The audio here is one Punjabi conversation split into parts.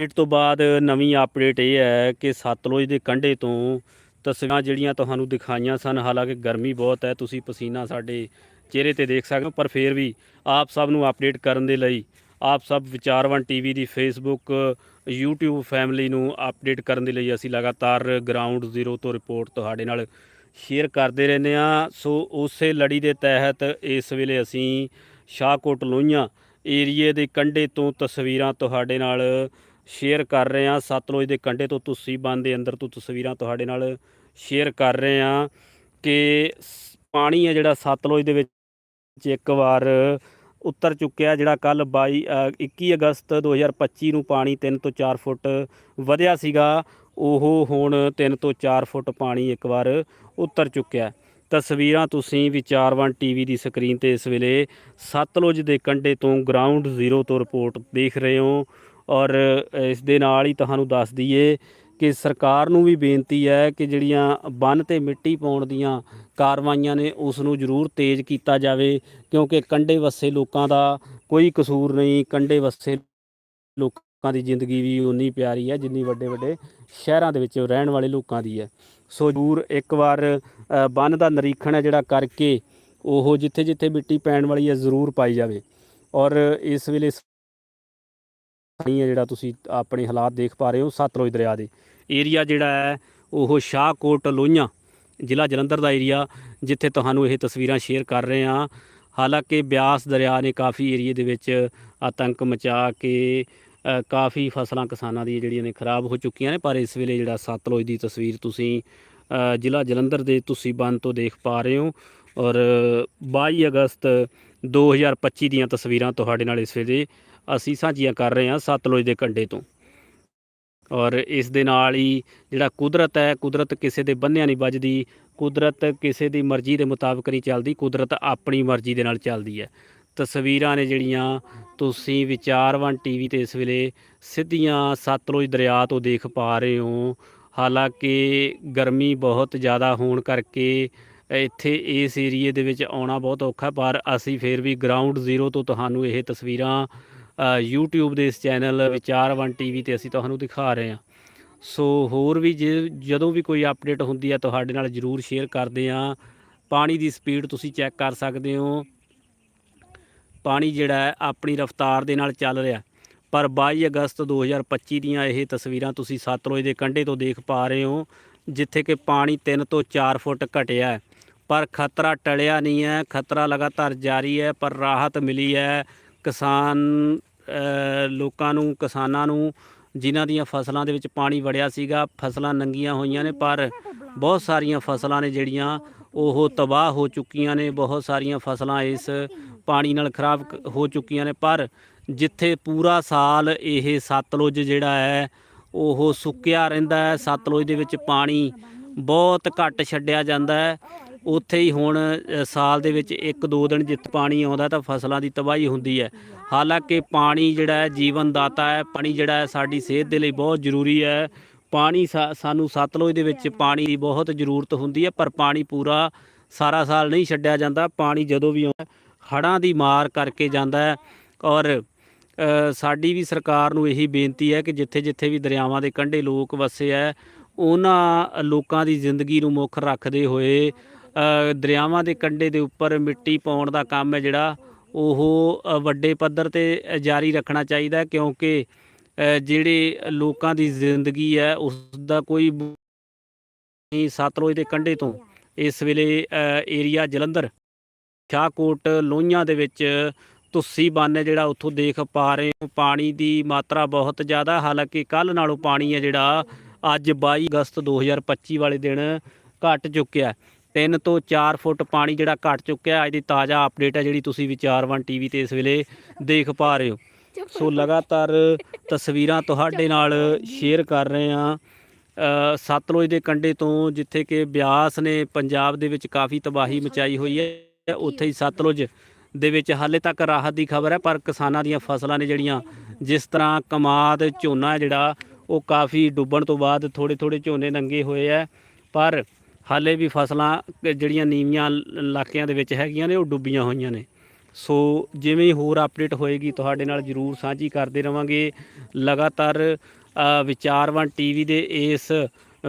ਅਪਡੇਟ ਤੋਂ ਬਾਅਦ ਨਵੀਂ ਅਪਡੇਟ ਇਹ ਹੈ ਕਿ ਸਤਲੁਜ ਦੇ ਕੰਢੇ ਤੋਂ ਤਸਵੀਰਾਂ ਜਿਹੜੀਆਂ ਤੁਹਾਨੂੰ ਦਿਖਾਈਆਂ ਸਨ, ਹਾਲਾਂਕਿ ਗਰਮੀ ਬਹੁਤ ਹੈ, ਤੁਸੀਂ ਪਸੀਨਾ ਸਾਡੇ ਚਿਹਰੇ ਤੇ ਦੇਖ ਸਕਦੇ ਹੋ, ਪਰ ਫਿਰ ਵੀ ਆਪ ਸਭ ਨੂੰ ਅਪਡੇਟ ਕਰਨ ਦੇ ਲਈ ਆਪ ਸਭ ਵਿਚਾਰਵਨ ਟੀਵੀ ਦੀ ਫੇਸਬੁੱਕ YouTube ਫੈਮਿਲੀ ਨੂੰ ਅਪਡੇਟ ਕਰਨ ਦੇ ਲਈ ਅਸੀਂ ਲਗਾਤਾਰ ਗਰਾਊਂਡ ਜ਼ੀਰੋ ਤੋਂ ਰਿਪੋਰਟ ਤੁਹਾਡੇ ਨਾਲ ਸ਼ੇਅਰ ਕਰਦੇ ਰਹਿੰਦੇ ਆ ਸੋ ਉਸੇ ਲੜੀ ਦੇ ਤਹਿਤ ਇਸ ਵੇਲੇ ਅਸੀਂ ਸ਼ਾਹਕੋਟ ਲੋਹੀਆਂ ਏਰੀਏ ਦੇ ਕੰਢੇ ਤੋਂ ਤਸਵੀਰਾਂ ਤੁਹਾਡੇ ਨਾਲ ਸ਼ੇਅਰ ਕਰ ਰਹੇ ਹਾਂ। ਸਤਲੁਜ ਦੇ ਕੰਢੇ ਤੋਂ ਤੁਸੀਂ ਬੰਦ ਦੇ ਅੰਦਰ ਤੋਂ ਤਸਵੀਰਾਂ ਤੁਹਾਡੇ ਨਾਲ ਸ਼ੇਅਰ ਕਰ ਰਹੇ ਹਾਂ ਕਿ ਸ- ਪਾਣੀ ਹੈ ਜਿਹੜਾ ਸਤਲੁਜ ਦੇ ਵਿੱਚ ਇੱਕ ਵਾਰ ਉੱਤਰ ਚੁੱਕਿਆ ਜਿਹੜਾ ਕੱਲ 22 ਅ, 21 ਅਗਸਤ 2025 ਨੂੰ ਪਾਣੀ 3 ਤੋਂ 4 ਫੁੱਟ ਵਧਿਆ ਸੀਗਾ। ਉਹ ਹੁਣ 3 ਤੋਂ 4 ਫੁੱਟ ਪਾਣੀ ਇੱਕ ਵਾਰ ਉਤਰ ਚੁੱਕਿਆ ਤਸਵੀਰਾਂ ਤੁਸੀਂ ਵਿਚਾਰਵਨ ਟੀਵੀ ਦੀ ਸਕਰੀਨ ਤੇ ਇਸ ਵੇਲੇ ਸਤਲੁਜ ਦੇ ਕੰਢੇ ਤੋਂ ਗਰਾਊਂਡ ਜ਼ੀਰੋ ਤੋਂ ਰਿਪੋਰਟ ਦੇਖ ਰਹੇ ਹੋ। ਔਰ ਇਸ ਦੇ ਨਾਲ ਹੀ ਤੁਹਾਨੂੰ ਦੱਸ ਦਈਏ ਕਿ ਸਰਕਾਰ ਨੂੰ ਵੀ ਬੇਨਤੀ ਹੈ ਕਿ ਜਿਹੜੀਆਂ ਬੰਨ ਤੇ ਮਿੱਟੀ ਪਾਉਣ ਦੀਆਂ ਕਾਰਵਾਈਆਂ ਨੇ ਉਸ ਨੂੰ ਜ਼ਰੂਰ ਤੇਜ਼ ਕੀਤਾ ਜਾਵੇ ਕਿਉਂਕਿ ਕੰਢੇ ਵੱਸੇ ਲੋਕਾਂ ਦਾ ਕੋਈ ਕਸੂਰ ਨਹੀਂ ਕੰਢੇ ਵੱਸੇ ਲੋਕਾਂ ਦੀ ਜ਼ਿੰਦਗੀ ਵੀ ਉਨੀ ਪਿਆਰੀ ਹੈ ਜਿੰਨੀ ਵੱਡੇ ਵੱਡੇ ਸ਼ਹਿਰਾਂ ਦੇ ਵਿੱਚ ਰਹਿਣ ਵਾਲੇ ਲੋਕਾਂ ਦੀ ਹੈ। ਸੋ ਜ਼ਰੂਰ ਇੱਕ ਵਾਰ ਅ, ਬੰਨ ਦਾ ਨਿਰੀਖਣ ਹੈ ਜਿਹੜਾ ਕਰਕੇ ਉਹ ਜਿੱਥੇ ਜਿੱਥੇ ਮਿੱਟੀ ਪੈਣ ਵਾਲੀ ਹੈ ਜ਼ਰੂਰ ਪਾਈ ਜਾਵੇ। ਔਰ ਇਸ ਵੇਲੇ ਪਾਣੀ ਹੈ ਜਿਹੜਾ ਤੁਸੀਂ ਆਪਣੇ ਹਾਲਾਤ ਦੇਖ ਪਾ ਰਹੇ ਹੋ ਸਤਲੁਜ ਦਰਿਆ ਦੇ। ਏਰੀਆ ਜਿਹੜਾ ਹੈ, ਉਹ ਸ਼ਾਹਕੋਟ ਲੋਹੀਆਂ ਜ਼ਿਲ੍ਹਾ ਜਲੰਧਰ ਦਾ ਏਰੀਆ, ਜਿੱਥੇ ਤੁਹਾਨੂੰ ਇਹ ਤਸਵੀਰਾਂ ਸ਼ੇਅਰ ਕਰ ਰਹੇ ਹਾਂ। ਹਾਲਾਂਕਿ ਬਿਆਸ ਦਰਿਆ ਨੇ ਕਾਫੀ ਏਰੀਏ ਦੇ ਵਿੱਚ ਆਤੰਕ ਮਚਾ ਕੇ ਕਾਫੀ ਫਸਲਾਂ ਕਿਸਾਨਾਂ ਦੀਆਂ ਜਿਹੜੀਆਂ ਨੇ ਖਰਾਬ ਹੋ ਚੁੱਕੀਆਂ ਨੇ, ਪਰ ਇਸ ਵੇਲੇ ਜਿਹੜਾ ਸਤਲੁਜ ਦੀ ਤਸਵੀਰ ਤੁਸੀਂ ਜ਼ਿਲ੍ਹਾ ਜਲੰਧਰ ਦੇ ਤੁਸੀਂ ਬੰਨ ਤੋਂ ਦੇਖ ਪਾ ਰਹੇ ਹੋ। ਔਰ 22 ਅਗਸਤ 2025 ਦੀਆਂ ਤਸਵੀਰਾਂ ਤੁਹਾਡੇ ਨਾਲ ਇਸ ਵੇਲੇ ਅਸੀਂ ਸਾਂਝੀਆਂ ਕਰ ਰਹੇ ਹਾਂ ਸਤਲੁਜ ਦੇ ਕੰਢੇ ਤੋਂ। ਔਰ ਇਸ ਦੇ ਨਾਲ ਹੀ ਜਿਹੜਾ ਕੁਦਰਤ ਹੈ, ਕੁਦਰਤ ਕਿਸੇ ਦੇ ਬੰਨਿਆਂ ਨਹੀਂ ਵੱਜਦੀ, ਕੁਦਰਤ ਕਿਸੇ ਦੀ ਮਰਜ਼ੀ ਦੇ ਮੁਤਾਬਕ ਨਹੀਂ ਚੱਲਦੀ, ਕੁਦਰਤ ਆਪਣੀ ਮਰਜ਼ੀ ਦੇ ਨਾਲ ਚੱਲਦੀ ਹੈ। ਤਸਵੀਰਾਂ ਨੇ ਜਿਹੜੀਆਂ ਤੁਸੀਂ ਵਿਚਾਰਵਨ ਟੀਵੀ ਤੇ ਇਸ ਵੇਲੇ ਸਿੱਧੀਆਂ ਸਤਲੁਜ ਦਰਿਆ ਤੋਂ ਦੇਖ ਪਾ ਰਹੇ ਹੋ। ਹਾਲਾਂਕਿ ਗਰਮੀ ਬਹੁਤ ਜ਼ਿਆਦਾ ਹੋਣ ਕਰਕੇ ਇੱਥੇ ਇਸ ਏਰੀਏ ਦੇ ਵਿੱਚ ਆਉਣਾ ਬਹੁਤ ਔਖਾ ਪਰ ਅਸੀਂ ਫਿਰ ਵੀ ਗਰਾਊਂਡ ਜ਼ੀਰੋ ਤੋਂ ਤੁਹਾਨੂੰ ਇਹ ਤਸਵੀਰਾਂ ਅ, YouTube ਦੇ ਇਸ ਚੈਨਲ ਵਿਚਾਰਵਨ ਟੀਵੀ ਤੇ ਅਸੀਂ ਤੁਹਾਨੂੰ ਦਿਖਾ ਰਹੇ ਹਾਂ। ਸੋ ਹੋਰ ਵੀ ਜੇ ਜਦੋਂ ਵੀ ਕੋਈ ਅਪਡੇਟ ਹੁੰਦੀ ਹੈ ਤੁਹਾਡੇ ਨਾਲ ਜਰੂਰ ਸ਼ੇਅਰ ਕਰਦੇ ਹਾਂ। ਪਾਣੀ ਦੀ ਸਪੀਡ ਤੁਸੀਂ ਚੈੱਕ ਕਰ ਸਕਦੇ ਹੋ। ਪਾਣੀ ਜਿਹੜਾ ਆਪਣੀ ਰਫ਼ਤਾਰ ਦੇ ਨਾਲ ਚੱਲ ਰਿਹਾ। ਪਰ 22 ਅਗਸਤ 2025 ਦੀਆਂ ਇਹ ਤਸਵੀਰਾਂ ਤੁਸੀਂ ਸਤਲੁਜ ਦੇ ਕੰਢੇ ਤੋਂ ਦੇਖ ਪਾ ਰਹੇ ਹੋ ਜਿੱਥੇ ਕਿ ਪਾਣੀ 3 ਤੋਂ 4 ਫੁੱਟ ਘਟਿਆ ਹੈ। ਪਰ ਖਤਰਾ ਟਲਿਆ ਨਹੀਂ ਹੈ, ਖਤਰਾ ਲਗਾਤਾਰ ਜਾਰੀ ਹੈ, ਪਰ ਰਾਹਤ ਮਿਲੀ ਹੈ। ਕਿਸਾਨ ਲੋਕਾਂ ਨੂੰ, ਕਿਸਾਨਾਂ ਨੂੰ, ਜਿਨ੍ਹਾਂ ਦੀਆਂ ਫਸਲਾਂ ਦੇ ਵਿੱਚ ਪਾਣੀ ਵੜਿਆ ਸੀਗਾ, ਫਸਲਾਂ ਨੰਗੀਆਂ ਹੋਈਆਂ ਨੇ, ਪਰ ਬਹੁਤ ਸਾਰੀਆਂ ਫਸਲਾਂ ਨੇ ਜਿਹੜੀਆਂ ਉਹ ਤਬਾਹ ਹੋ ਚੁੱਕੀਆਂ ਨੇ, ਬਹੁਤ ਸਾਰੀਆਂ ਫਸਲਾਂ ਇਸ ਪਾਣੀ ਨਾਲ ਖਰਾਬ ਹੋ ਚੁੱਕੀਆਂ ਨੇ, ਪਰ ਜਿੱਥੇ ਪੂਰਾ ਸਾਲ ਇਹ ਸਤਲੁਜ ਜਿਹੜਾ ਹੈ, ਉਹ ਸੁੱਕਿਆ ਰਹਿੰਦਾ ਹੈ। ਸਤਲੁਜ ਦੇ ਵਿੱਚ ਪਾਣੀ ਬਹੁਤ ਘੱਟ ਛੱਡਿਆ ਜਾਂਦਾ ਹੈ। ਉੱਥੇ ਹੀ ਹੁਣ ਸਾਲ ਦੇ ਵਿੱਚ ਇੱਕ ਦੋ ਦਿਨ ਜਿੱਤ ਪਾਣੀ ਆਉਂਦਾ ਤਾਂ ਫਸਲਾਂ ਦੀ ਤਬਾਹੀ ਹੁੰਦੀ ਹੈ। ਹਾਲਾਂਕਿ ਪਾਣੀ ਜਿਹੜਾ ਹੈ ਜੀਵਨ ਦਾਤਾ ਹੈ, ਪਾਣੀ ਜਿਹੜਾ ਹੈ, ਸਾਡੀ ਸਿਹਤ ਦੇ ਲਈ ਬਹੁਤ ਜ਼ਰੂਰੀ ਹੈ। ਪਾਣੀ ਸਾ- ਸਾਨੂੰ ਸਤਲੁਜ ਦੇ ਵਿੱਚ ਪਾਣੀ ਦੀ ਬਹੁਤ ਜ਼ਰੂਰਤ ਹੁੰਦੀ ਹੈ, ਪਰ ਪਾਣੀ ਪੂਰਾ ਸਾਰਾ ਸਾਲ ਨਹੀਂ ਛੱਡਿਆ ਜਾਂਦਾ। ਪਾਣੀ ਜਦੋਂ ਵੀ ਆਉਂਦਾ, ਹੜ੍ਹਾਂ ਦੀ ਮਾਰ ਕਰਕੇ ਜਾਂਦਾ ਹੈ ਔਰ ਸਾਡੀ ਵੀ ਸਰਕਾਰ ਨੂੰ ਇਹੀ ਬੇਨਤੀ ਹੈ ਕਿ ਜਿੱਥੇ ਜਿੱਥੇ ਵੀ ਦਰਿਆਵਾਂ ਦੇ ਕੰਢੇ ਲੋਕ ਵਸੇ ਹੈ, ਉਹਨਾਂ ਲੋਕਾਂ ਦੀ ਜ਼ਿੰਦਗੀ ਨੂੰ ਮੁੱਖ ਰੱਖਦੇ ਹੋਏ ਦਰਿਆਵਾਂ ਦੇ ਕੰਢੇ ਦੇ ਉੱਪਰ ਮਿੱਟੀ ਪਾਉਣ ਦਾ ਕੰਮ ਹੈ ਜਿਹੜਾ, ਉਹ ਵੱਡੇ ਪੱਧਰ ਤੇ ਜਾਰੀ ਰੱਖਣਾ ਚਾਹੀਦਾ ਕਿਉਂਕਿ ਜਿਹੜੇ ਲੋਕਾਂ ਦੀ ਜ਼ਿੰਦਗੀ ਹੈ ਉਸ ਦਾ ਕੋਈ ਬ- ਨਹੀਂ, ਸਤਲੁਜ ਦੇ ਕੰਢੇ ਤੋਂ। ਇਸ ਵੇਲੇ ਏਰੀਆ ਜਲੰਧਰ, ਸ਼ਾਹਕੋਟ, ਲੋਹੀਆਂ ਦੇ ਵਿੱਚ ਤੁਸੀਂ ਬੰਨ ਹੈ ਜਿਹੜਾ ਉੱਥੋਂ ਦੇਖ ਪਾ ਰਹੇ ਹੋ। ਪਾਣੀ ਦੀ ਮਾਤਰਾ ਬਹੁਤ ਜ਼ਿਆਦਾ, ਹਾਲਾਂਕਿ ਕੱਲ ਨਾਲੋਂ ਪਾਣੀ ਹੈ ਜਿਹੜਾ ਅੱਜ 22 ਅਗਸਤ 2025 ਵਾਲੇ ਦਿਨ ਘਟ ਚੁੱਕਿਆ 3 ਤੋਂ 4 ਫੁੱਟ ਪਾਣੀ ਜਿਹੜਾ ਘਟ ਚੁੱਕਿਆ, ਅੱਜ ਦੀ ਤਾਜ਼ਾ ਅਪਡੇਟ ਹੈ ਜਿਹੜੀ ਤੁਸੀਂ ਵਿਚਾਰਵਨ ਟੀਵੀ ਤੇ ਇਸ ਵੇਲੇ ਦੇਖ ਪਾ ਰਹੇ ਹੋ। ਸੋ ਲਗਾਤਾਰ ਤਸਵੀਰਾਂ ਤੁਹਾਡੇ ਨਾਲ ਸ਼ੇਅਰ ਕਰ ਰਹੇ ਹਾਂ। ਸਤਲੁਜ ਦੇ ਕੰਢੇ ਤੋਂ ਜਿੱਥੇ ਕਿ ਬਿਆਸ ਨੇ ਪੰਜਾਬ ਦੇ ਵਿੱਚ ਕਾਫੀ ਤਬਾਹੀ ਮਚਾਈ ਹੋਈ ਹੈ, ਉੱਥੇ ਹੀ ਸਤਲੁਜ ਦੇ ਵਿੱਚ ਹਾਲੇ ਤੱਕ ਰਾਹਤ ਦੀ ਖਬਰ ਹੈ, ਪਰ ਕਿਸਾਨਾਂ ਦੀਆਂ ਫਸਲਾਂ ਨੇ ਜਿਹੜੀਆਂ ਜਿਸ ਤਰ੍ਹਾਂ ਕਮਾਦ, ਝੋਨਾ ਜਿਹੜਾ, ਉਹ ਕਾਫੀ ਡੁੱਬਣ ਤੋਂ ਬਾਅਦ ਥੋੜੇ ਥੋੜੇ ਝੋਨੇ ਨੰਗੇ ਹੋਏ ਹੈ। ਪਰ ਹਾਲੇ ਵੀ ਫਸਲਾਂ ਕ- ਜਿਹੜੀਆਂ ਨੀਵੀਆਂ ਲ- ਇਲਾਕਿਆਂ ਦੇ ਵਿੱਚ ਹੈਗੀਆਂ ਨੇ ਉਹ ਡੁੱਬੀਆਂ ਹੋਈਆਂ ਨੇ। ਸੋ ਜਿਵੇਂ ਹੀ ਹੋਰ ਅਪਡੇਟ ਹੋਏਗੀ ਤੁਹਾਡੇ ਨਾਲ ਜਰੂਰ ਸਾਂਝੀ ਕਰਦੇ ਰਵਾਂਗੇ। ਲਗਾਤਾਰ ਅ, ਵਿਚਾਰਵਨ ਟੀਵੀ ਦੇ ਇਸ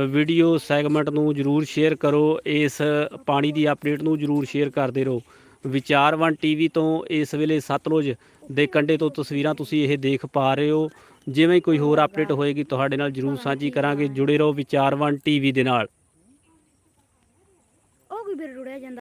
ਵੀਡੀਓ ਸੈਗਮੈਂਟ ਨੂੰ ਜਰੂਰ ਸ਼ੇਅਰ ਕਰੋ। ਇਸ ਪਾਣੀ ਦੀ ਅਪਡੇਟ ਨੂੰ ਜਰੂਰ ਸ਼ੇਅਰ ਕਰਦੇ ਰਹੋ। ਵਿਚਾਰਵਨ ਟੀਵੀ ਤੋਂ ਇਸ ਵੇਲੇ ਸਤਲੁਜ ਦੇ ਕੰਢੇ ਤੋਂ ਤਸਵੀਰਾਂ ਤੁਸੀਂ ਇਹ ਦੇਖ ਪਾ ਰਹੇ ਹੋ। ਜਿਵੇਂ ਕੋਈ ਹੋਰ ਅਪਡੇਟ ਹੋਏਗੀ ਤੁਹਾਡੇ ਨਾਲ ਜਰੂਰ ਸਾਂਝੀ ਕਰਾਂਗੇ। ਜੁੜੇ ਰਹੋ ਵਿਚਾਰਵਨ ਟੀਵੀ ਦੇ ਨਾਲ। ਉਹ ਰੁੜਿਆ ਜਾਂਦਾ।